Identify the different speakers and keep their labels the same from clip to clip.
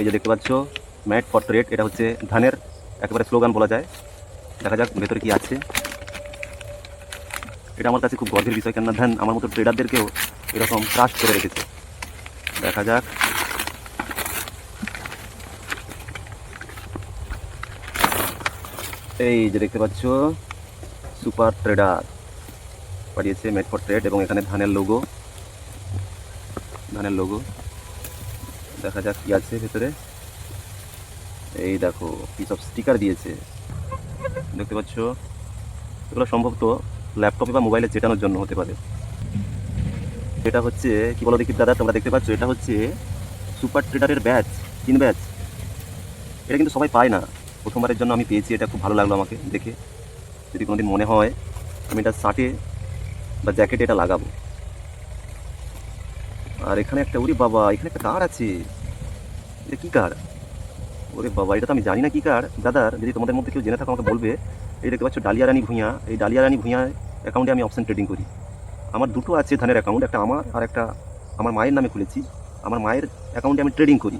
Speaker 1: এই যে দেখতে পাচ্ছ, ম্যাট ট্রেড এটা হচ্ছে ধানের একেবারে স্লোগান বলা যায়। দেখা যাক ভেতরে কি আছে। এটা আমার কাছে খুব গর্বের বিষয়, কেননা ধান আমার মতো ট্রেডারদেরকেও এরকম ট্রাস্ট করে রেখেছে। দেখা যাক। এই যে দেখতে পাচ্ছ সুপার ট্রেডার পাঠিয়েছে মেড ফর ট্রেড এবং এখানে ধানের লোগো ধানের লোগো দেখা যাক কি আছে ভেতরে। এই দেখো কি সব স্টিকার দিয়েছে। দেখতে পাচ্ছ? এগুলো সম্ভবত ল্যাপটপে বা মোবাইলে চেটানোর জন্য হতে পারে। এটা হচ্ছে, কি বলো দেখি দাদা, তোমরা দেখতে পাচ্ছ? এটা হচ্ছে সুপার ট্রেডারের ব্যাচ তিন ব্যাচ এটা কিন্তু সবাই পায় না। প্রথমবারের জন্য আমি পেয়েছি, এটা খুব ভালো লাগল আমাকে দেখে। যদি কোনোদিন মনে হয়, আমি এটা শার্টে বা জ্যাকেটে এটা লাগাবো। আর এখানে একটা, ওরে বাবা, এখানে একটা কার আছে? এটা কী কার? ওরে বাবা, এটা তো আমি জানি না কী কার। দাদার যদি তোমাদের মধ্যে কেউ জেনে থাকো, আমাকে বলবে। এই দেখতে পাচ্ছ ডালিয়া রানী ভূঁইয়া। এই ডালিয়া রানী ভূঁইয়া অ্যাকাউন্টে আমি অপশন ট্রেডিং করি। আমার দুটো আছে ধানের অ্যাকাউন্ট একটা আমার আর একটা আমার মায়ের নামে খুলেছি। আমার মায়ের অ্যাকাউন্টে আমি ট্রেডিং করি।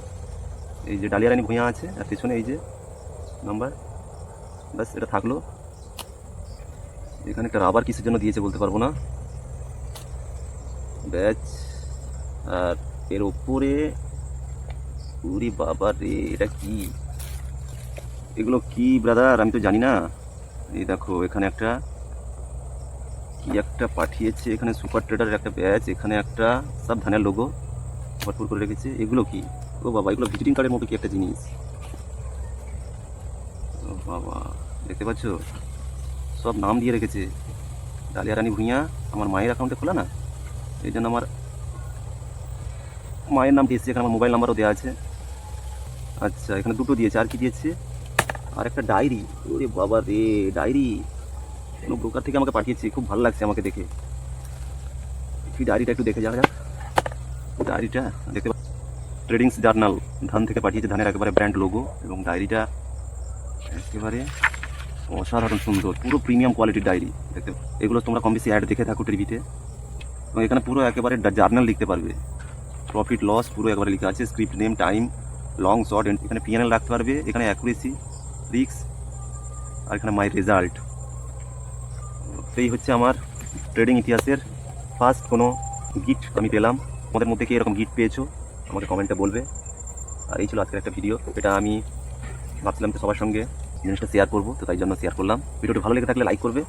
Speaker 1: এই যে ডালিয়া রানী ভূঁইয়া আছে, আর পেছনে এই যে নাম্বার ব্যাস, এটা থাকল। এখানে একটা রাবার কিসের জন্য দিয়েছে বলতে পারব না। ব্যাচ আর এর ওপরে উরি বাবা রে, এটা কি? এগুলো কি ব্রাদার আমি তো জানি না। এই দেখো, এখানে একটা কি একটা পাঠিয়েছে, এখানে সুপার ট্রেডারের একটা ব্যাচ এখানে একটা সব ধানের লোগো ভরপুর করে রেখেছে। এগুলো কি? ও বাবা, এগুলো ভিজিটিং কার্ডের মতো কি একটা জিনিস? ও বাবা, দেখতে পাচ্ছ? সব নাম দিয়ে রেখেছে। ডালিয়া রানী ভুঁইয়া, আমার মায়ের অ্যাকাউন্টে খোলা না? এই জন্য আমার মায়ের নাম দিয়েছে এখানে মোবাইল নাম্বারও দেওয়া আছে। আচ্ছা এখানে দুটো দিয়েছে, আর কি দিয়েছে? আর একটা ডায়েরি ওরে বাবা রে ডায়েরি কোনো ব্রোকার থেকে আমাকে পাঠিয়েছে, খুব ভালো লাগছে আমাকে দেখে। কি ডায়েরিটা একটু দেখে যাওয়া যাক। ডায়েরিটা দেখতে ট্রেডিংস জার্নাল ধান থেকে পাঠিয়েছে, ধানের একেবারে ব্র্যান্ড লোগো এবং ডায়েরিটা একেবারে অসাধারণ সুন্দর, পুরো প্রিমিয়াম কোয়ালিটির ডায়েরি দেখতে এগুলো তোমরা কম বেশি অ্যাড দেখে থাকো টিভিতে এবং এখানে পুরো একেবারে জার্নাল লিখতে পারবে। প্রফিট লস পুরো একবারে লেখা আছে script name time long short এখানে পিএনএল রাখতে পারবে, এখানে অ্যাকুরেসি রিক্স আর এখানে মাই রেজাল্ট এই হচ্ছে আমার ট্রেডিং ইতিহাসের ফার্স্ট কোনো গিফট আমি পেলাম। তোমাদের মধ্যে কি এরকম গিফট পেয়েছ, আমাকে কমেন্টে বলবে। আর এই ছিল আজকের একটা ভিডিও এটা আমি ভাবছিলাম তো সবার সঙ্গে জিনিসটা শেয়ার করব, তো তাই জন্য শেয়ার করলাম। ভিডিওটি ভালো লেগে থাকলে লাইক করবে